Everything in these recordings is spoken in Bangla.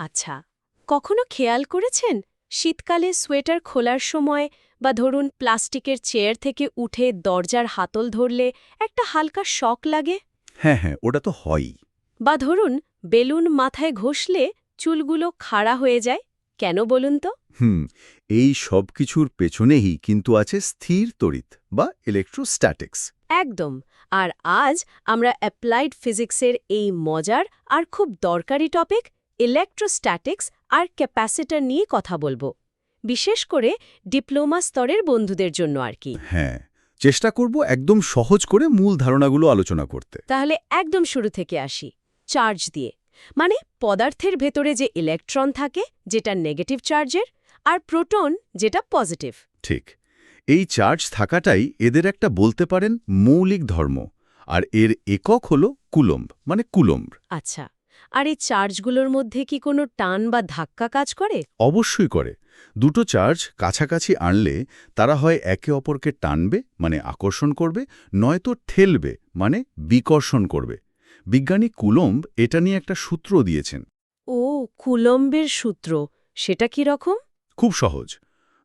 আচ্ছা কখনো খেয়াল করেছেন শীতকালে সোয়েটার খোলার সময় বা ধরুন প্লাস্টিকের চেয়ার থেকে উঠে দরজার হাতল ধরলে একটা হালকা শক লাগে? হ্যাঁ হ্যাঁ ওটা তো হয়ই। বা ধরুন বেলুন মাথায় ঘষলে চুলগুলো খাড়া হয়ে যায় কেন বলুন তো? হুম এই সব কিছুর পেছনেই কিন্তু আছে স্থির তড়িৎ বা ইলেকট্রোস্ট্যাটিক্স একদম আর আজ আমরা অ্যাপ্লাইড ফিজিক্সের এই মজার আর খুব দরকারি টপিক ইলেকট্রোস্ট্যাটিক্স আর ক্যাপাসিটার নিয়ে কথা বলব বিশেষ করে ডিপ্লোমা স্তরের বন্ধুদের জন্য আর কি। হ্যাঁ চেষ্টা করব একদম সহজ করে মূল ধারণাগুলো আলোচনা করতে। তাহলে একদম শুরু থেকে আসি চার্জ দিয়ে। মানে পদার্থের ভেতরে যে ইলেকট্রন থাকে যেটা নেগেটিভ চার্জের আর প্রোটন যেটা পজিটিভ ঠিক এই চার্জ থাকাটাই এদের একটা বলতে পারেন মৌলিক ধর্ম আর এর একক হল কুলম্ব মানে কুলম্ব। আচ্ছা। আর এই চার্জগুলোর মধ্যে কি কোনো টান বা ধাক্কা কাজ করে? অবশ্যই করে। দুটো চার্জ কাছাকাছি আনলে তারা হয় একে অপরকে টানবে মানে আকর্ষণ করবে নয়তো ঠেলবে মানে বিকর্ষণ করবে। বিজ্ঞানী কুলম্ব এটা নিয়ে একটা সূত্র দিয়েছেন। ও কুলম্বের সূত্র। সেটা কি রকম? খুব সহজ।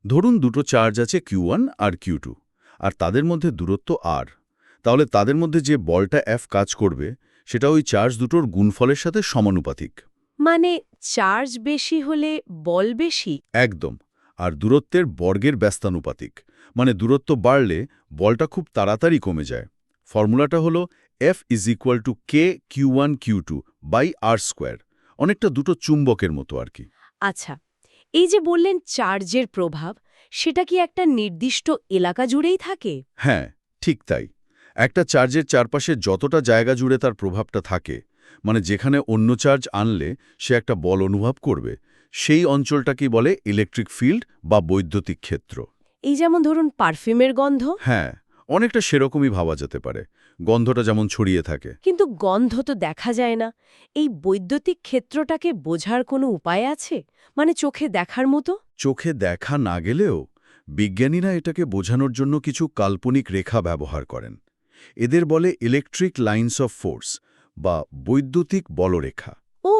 ধরুন দুটো চার্জ আছে কিউ আর কিউ আর তাদের মধ্যে দূরত্ব আর। তাহলে তাদের মধ্যে যে বলটা এফ কাজ করবে সেটা ওই চার্জ দুটোর গুণফলের সাথে সমানুপাতিক। মানে চার্জ বেশি হলে বল বেশি? একদম। আর দূরত্বের বর্গের ব্যস্তানুপাতিক। মানে দূরত্ব বাড়লে বলটা খুব তাড়াতাড়ি কমে যায়। ফর্মুলাটা হলো F is equal to K Q one Q two by R square অনেকটা দুটো চুম্বকের মতো আর কি। আচ্ছা এই যে বললেন চার্জের প্রভাব সেটা কি একটা নির্দিষ্ট এলাকা জুড়েই থাকে? হ্যাঁ ঠিক তাই। একটা চার্জের চারপাশে যতটা জায়গা জুড়ে তার প্রভাবটা থাকে মানে যেখানে অন্য চার্জ আনলে সে একটা বল অনুভব করবে সেই অঞ্চলটাকেই বলে ইলেকট্রিক ফিল্ড বা বৈদ্যুতিক ক্ষেত্র। এই যেমন ধরুন পারফিউমের গন্ধ। হ্যাঁ অনেকটা সেরকমই ভাবা যেতে পারে গন্ধটা যেমন ছড়িয়ে থাকে। কিন্তু গন্ধ তো দেখা যায় না। এই বৈদ্যুতিক ক্ষেত্রটাকে বোঝার কোনো উপায় আছে? মানে চোখে দেখার মতো? চোখে দেখা না গেলেও বিজ্ঞানীরা এটাকে বোঝানোর জন্য কিছু কাল্পনিক রেখা ব্যবহার করেন। এদের বলে ইলেকট্রিক লাইন্স অফ ফোর্স বা বৈদ্যুতিক বলরেখা। ও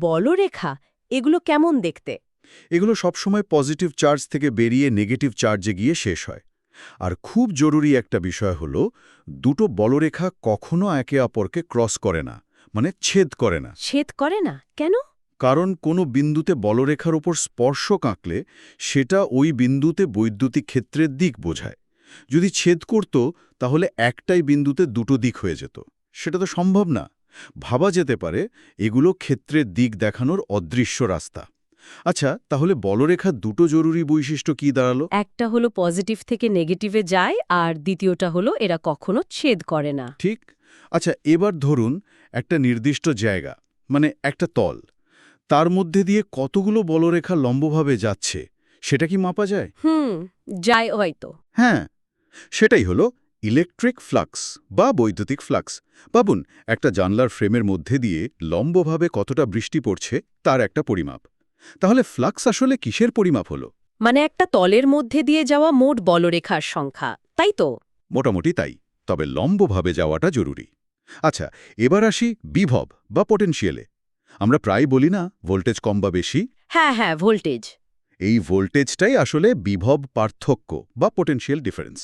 বলরেখা এগুলো কেমন দেখতে? এগুলো সবসময় পজিটিভ চার্জ থেকে বেরিয়ে নেগেটিভ চার্জে গিয়ে শেষ হয়। আর খুব জরুরি একটা বিষয় হল দুটো বলরেখা কখনো একে অপরকে ক্রস করে না মানে ছেদ করে না। ছেদ করে না? কেন? কারণ কোনো বিন্দুতে বলরেখার ওপর স্পর্শ কাঁকলে সেটা ওই বিন্দুতে বৈদ্যুতিক ক্ষেত্রের দিক বোঝায়। যদি ছেদ করত তাহলে একটাই বিন্দুতে দুটো দিক হয়ে যেত। সেটা তো সম্ভব না। ভাবা যেতে পারে এগুলো ক্ষেত্রের দিক দেখানোর অদৃশ্য রাস্তা। আচ্ছা তাহলে বলরেখার দুটো জরুরি বৈশিষ্ট্য কি দাঁড়াল? একটা হলো পজিটিভ থেকে নেগেটিভে যায় আর দ্বিতীয়টা হলো এরা কখনো ছেদ করে না। ঠিক। আচ্ছা এবার ধরুন একটা নির্দিষ্ট জায়গা মানে একটা তল। তার মধ্যে দিয়ে কতগুলো বলরেখা লম্বভাবে যাচ্ছে সেটা কি মাপা যায়? হুম যায় হয়তো। হ্যাঁ সেটাই হলো ইলেকট্রিক ফ্লাক্স বা বৈদ্যুতিক ফ্লাক্স বাবুন একটা জানলার ফ্রেমের মধ্যে দিয়ে লম্বভাবে কতটা বৃষ্টি পড়ছে তার একটা পরিমাপ। তাহলে ফ্লাক্স আসলে কিসের পরিমাপ হলো? মানে একটা তলের মধ্যে দিয়ে যাওয়া মোট বলরেখার সংখ্যা তাই তো? মোটামুটি তাই তবে লম্বভাবে যাওয়াটা জরুরি। আচ্ছা এবার আসি বিভব বা পোটেনশিয়ালে আমরা প্রায় বলি না ভোল্টেজ কম বা বেশি? হ্যাঁ হ্যাঁ ভোল্টেজ এই ভোল্টেজটাই আসলে বিভব পার্থক্য বা পোটেনশিয়াল ডিফারেন্স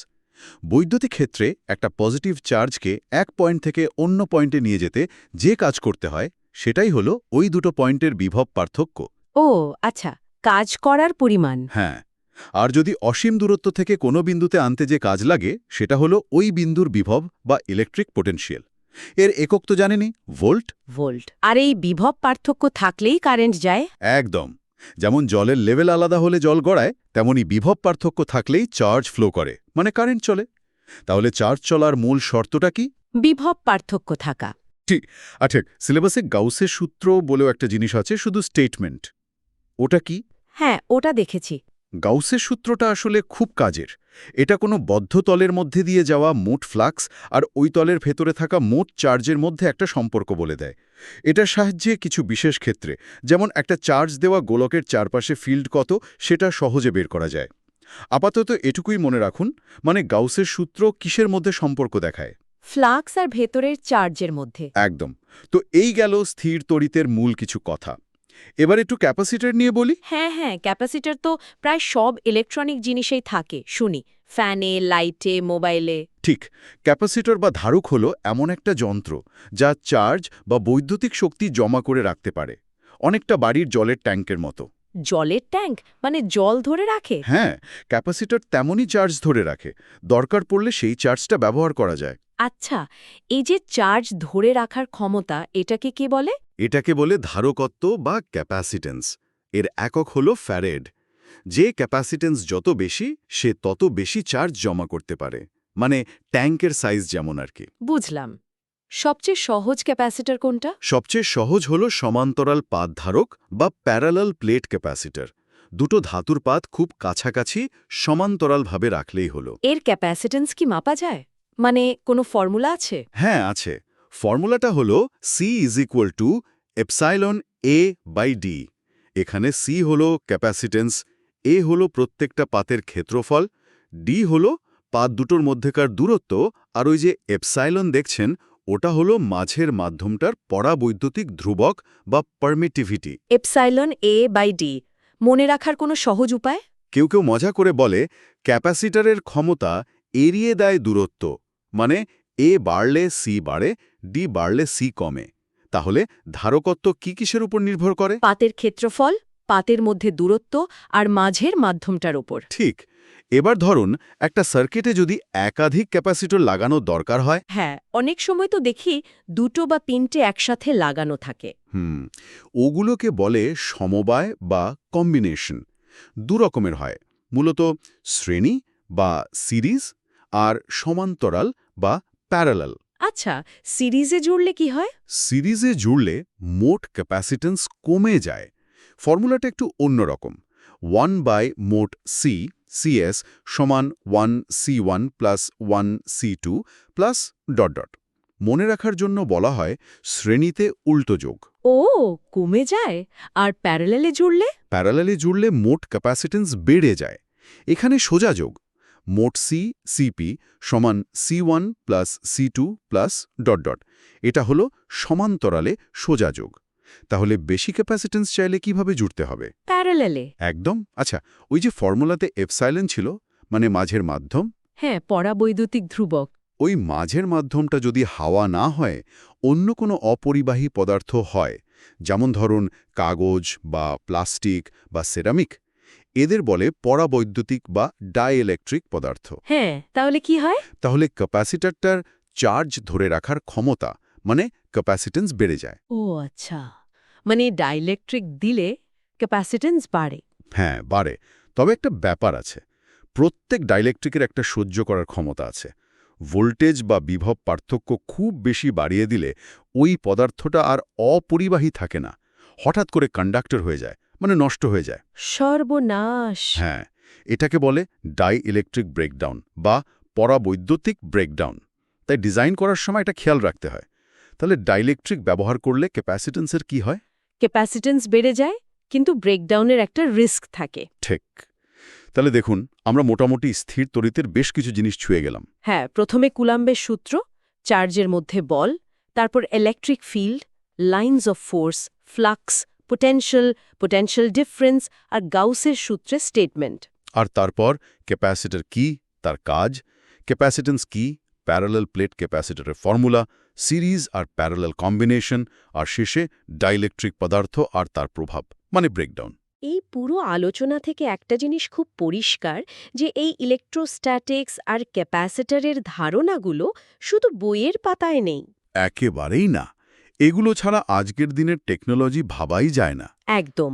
বৈদ্যুতিক ক্ষেত্রে একটা পজিটিভ চার্জকে এক পয়েন্ট থেকে অন্য পয়েন্টে নিয়ে যেতে যে কাজ করতে হয় সেটাই হলো ওই দুটো পয়েন্টের বিভব পার্থক্য। ও আচ্ছা কাজ করার পরিমাণ। হ্যাঁ আর যদি অসীম দূরত্ব থেকে কোনো বিন্দুতে আনতে যে কাজ লাগে সেটা হলো ওই বিন্দুর বিভব বা ইলেকট্রিক পোটেনশিয়াল। এর একক তো জানেনি ভোল্ট। ভোল্ট আর এই বিভব পার্থক্য থাকলেই কারেন্ট যায়? একদম। যেমন জলের লেভেল আলাদা হলে জল গড়ায় তেমনি বিভব পার্থক্য থাকলেই চার্জ ফ্লো করে মানে কারেন্ট চলে। তাহলে চার্জ চলার মূল শর্তটা কি? বিভব পার্থক্য থাকা। ঠিক আচ্ছা সিলেবাসে গাউসের সূত্র বলেও একটা জিনিস আছে শুধু স্টেটমেন্ট ওটা কি? হ্যাঁ ওটা দেখেছি। গাউসের সূত্রটা আসলে খুব কাজের। এটা কোনো বদ্ধ তলের মধ্যে দিয়ে যাওয়া মোট ফ্লাক্স আর ওই তলের ভেতরে থাকা মোট চার্জের মধ্যে একটা সম্পর্ক বলে দেয়। এটার সাহায্যে কিছু বিশেষ ক্ষেত্রে যেমন একটা চার্জ দেওয়া গোলকের চারপাশে ফিল্ড কত সেটা সহজে বের করা যায়। আপাতত এটুকুই মনে রাখুন মানে গাউসের সূত্র কিসের মধ্যে সম্পর্ক দেখায়? ফ্লাক্স আর ভেতরের চার্জের মধ্যে। একদম। তো এই গেল স্থির তড়িতের মূল কিছু কথা। এবার একটু ক্যাপাসিটার নিয়ে বলি। হ্যাঁ হ্যাঁ ক্যাপাসিটার তো প্রায় সব ইলেকট্রনিক জিনিসেই থাকে শুনি। ফ্যানে লাইটে মোবাইলে। ঠিক ক্যাপাসিটর বা ধারক হলো এমন একটা যন্ত্র যা চার্জ বা বৈদ্যুতিক শক্তি জমা করে রাখতে পারে। অনেকটা বাড়ির জলের ট্যাঙ্কের মতো। জলের ট্যাঙ্ক? মানে জল ধরে রাখে? হ্যাঁ ক্যাপাসিটর তেমনই চার্জ ধরে রাখে। দরকার পড়লে সেই চার্জটা ব্যবহার করা যায়। আচ্ছা এই যে চার্জ ধরে রাখার ক্ষমতা এটাকে কে বলে? এটাকে বলে ধারকত্ব বা ক্যাপাসিটেন্স। এর একক হল ফ্যারেড। যে ক্যাপাসিটেন্স যত বেশি সে তত বেশি চার্জ জমা করতে পারে। মানে ট্যাঙ্কের সাইজ যেমন আর কি। বুঝলাম। সবচেয়ে সহজ ক্যাপাসিটার কোনটা? সবচেয়ে সহজ হল সমান্তরাল পাত ধারক বা প্যারালাল প্লেট ক্যাপাসিটর। দুটো ধাতুর পাত খুব কাছাকাছি সমান্তরালভাবে রাখলেই হলো। এর ক্যাপাসিটেন্স কি মাপা যায়? মানে কোনো ফর্মুলা আছে? হ্যাঁ আছে। ফর্মুলাটা হলো C is equal to epsilon A by D এখানে সি হলো ক্যাপাসিটেন্স এ হলো প্রত্যেকটা পাতের ক্ষেত্রফল ডি হলো পাত দুটোর মধ্যেকার দূরত্ব আর ওই যে এপসাইলন দেখছেন ওটা হলো মাঝের মাধ্যমটার পরাবৈদ্যুতিক ধ্রুবক বা permittivity epsilon A by D মনে রাখার কোনো সহজ উপায়? কেউ কেউ মজা করে বলে ক্যাপাসিটারের ক্ষমতা এড়িয়ে দেয় দূরত্ব মানে এ বাড়লে সি বাড়ে ডি বাড়লে সি কমে। তাহলে ধারকত্ব কি কিসের উপর নির্ভর করে? পাতের ক্ষেত্রফল? পাতের মধ্যে দূরত্ব আর মাঝের মাধ্যমটার ওপর ঠিক। এবার ধরুন একটা সার্কিটে যদি একাধিক ক্যাপাসিটর লাগানো দরকার হয়। হ্যাঁ অনেক সময় তো দেখি দুটো বা তিনটে একসাথে লাগানো থাকে। হুম ওগুলোকে বলে সমবায় বা কম্বিনেশন। দু রকমের হয় মূলত শ্রেণি বা সিরিজ আর সমান্তরাল বা প্যারালাল। আচ্ছা সিরিজে জুড়লে কি হয়? সিরিজে জুড়লে মোট ক্যাপাসিটেন্স কমে যায়। ফর্মুলাটা একটু অন্যরকম। ওয়ান বাই মোট সি সিএস সমান one C one plus one C two plus dot dot মনে রাখার জন্য বলা হয় শ্রেণীতে উল্টো যোগ। ও কমে যায়। আর প্যারালেলে জুড়লে? প্যারালালে জুড়লে মোট ক্যাপাসিটেন্স বেড়ে যায়। এখানে সোজা যোগ। মোট সি সিপি সমান C one plus C two plus dot dot এটা হলো সমান্তরালে সোজা যোগ। তাহলে বেশি ক্যাপাসিটেন্স চাইলে কীভাবে জুড়তে হবে? প্যারালেলে একদম? আচ্ছা ওই যে ফর্মুলাতে এফসাইলেন ছিল মানে মাঝের মাধ্যম? হ্যাঁ পরাবৈদ্যুতিক ধ্রুবক। ওই মাঝের মাধ্যমটা যদি হাওয়া না হয় অন্য কোনো অপরিবাহী পদার্থ হয় যেমন ধরুন কাগজ বা প্লাস্টিক বা সেরামিক এদের বলে পরাবৈদ্যুতিক বা ডাইইলেকট্রিক পদার্থ। হ্যাঁ তাহলে কি হয়? তাহলে ক্যাপাসিটারটার চার্জ ধরে রাখার ক্ষমতা মানে ক্যাপাসিটেন্স বেড়ে যায়। ও আচ্ছা। মানে ডাইলেকট্রিক দিলে ক্যাপাসিটেন্স বাড়ে। হ্যাঁ বাড়ে। তবে একটা ব্যাপার আছে। প্রত্যেক ডাইলেকট্রিকের একটা সহ্য করার ক্ষমতা আছে। ভোল্টেজ বা বিভব পার্থক্য খুব বেশি বাড়িয়ে দিলে ওই পদার্থটা আর অপরিবাহী থাকে না। হঠাৎ করে কন্ডাক্টর হয়ে যায় মানে নষ্ট হয়ে যায়। সর্বনাশ। হ্যাঁ এটাকে বলে ডাই ইলেকট্রিক ব্রেকডাউন বা পরাবৈদ্যুতিক ব্রেকডাউন তাই ডিজাইন করার সময় এটা খেয়াল রাখতে হয়। তাহলে ডাইলেকট্রিক ব্যবহার করলে ক্যাপাসিটেন্সের কি হয়? ক্যাপাসিটেন্স বেড়ে যায় কিন্তু ব্রেকডাউনের একটা রিস্ক থাকে। ঠিক। তাহলে দেখুন আমরা মোটামুটি স্থির তরিতের বেশ কিছু জিনিস ছুঁয়ে গেলাম। হ্যাঁ প্রথমে কুলাম্বের সূত্র চার্জের মধ্যে বল তারপর electric field lines of force flux potential potential difference আর গাউসের সূত্রে স্টেটমেন্ট আর তারপর ক্যাপাসিটর কি তার কাজ ক্যাপাসিটেন্স কি প্যারালাল প্লেট ক্যাপাসিটরের ফর্মুলা সিরিজ আর প্যারালাল কম্বিনেশন আর শেষে ডাইলেকট্রিক পদার্থ আর তার প্রভাব মানে ব্রেকডাউন। এই পুরো আলোচনা থেকে একটা জিনিস খুব পরিষ্কার যে এই ইলেকট্রোস্ট্যাটিক্স আর ক্যাপাসিটারের ধারণাগুলো শুধু বইয়ের পাতায় নেই। একেবারেই না। এগুলো ছাড়া আজকের দিনের টেকনোলজি ভাবাই যায় না। একদম।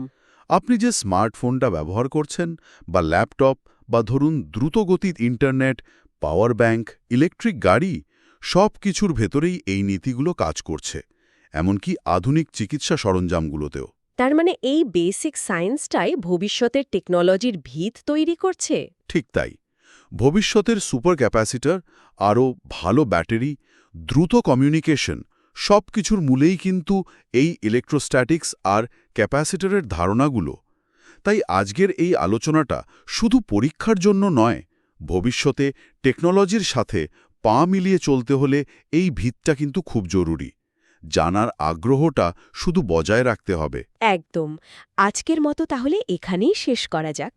আপনি যে স্মার্টফোনটা ব্যবহার করছেন বা ল্যাপটপ বা ধরুন দ্রুতগতির ইন্টারনেট পাওয়ার ব্যাংক ইলেকট্রিক গাড়ি সব কিছুর ভেতরেই এই নীতিগুলো কাজ করছে এমনকি আধুনিক চিকিৎসা সরঞ্জামগুলোতেও। তার মানে এই বেসিক সায়েন্সটাই ভবিষ্যতের টেকনোলজির ভিত তৈরি করছে? ঠিক তাই। ভবিষ্যতের সুপার ক্যাপাসিটর আরও ভালো ব্যাটারি দ্রুত কমিউনিকেশন সব কিছুর মূলেই কিন্তু এই ইলেকট্রোস্ট্যাটিক্স আর ক্যাপাসিটরের ধারণাগুলো। তাই আজকের এই আলোচনাটা শুধু পরীক্ষার জন্য নয় ভবিষ্যতে টেকনোলজির সাথে পা মিলিয়ে চলতে হলে এই ভিতটা কিন্তু খুব জরুরি। জানার আগ্রহটা শুধু বজায় রাখতে হবে। একদম। আজকের মতো তাহলে এখানেই শেষ করা যাক।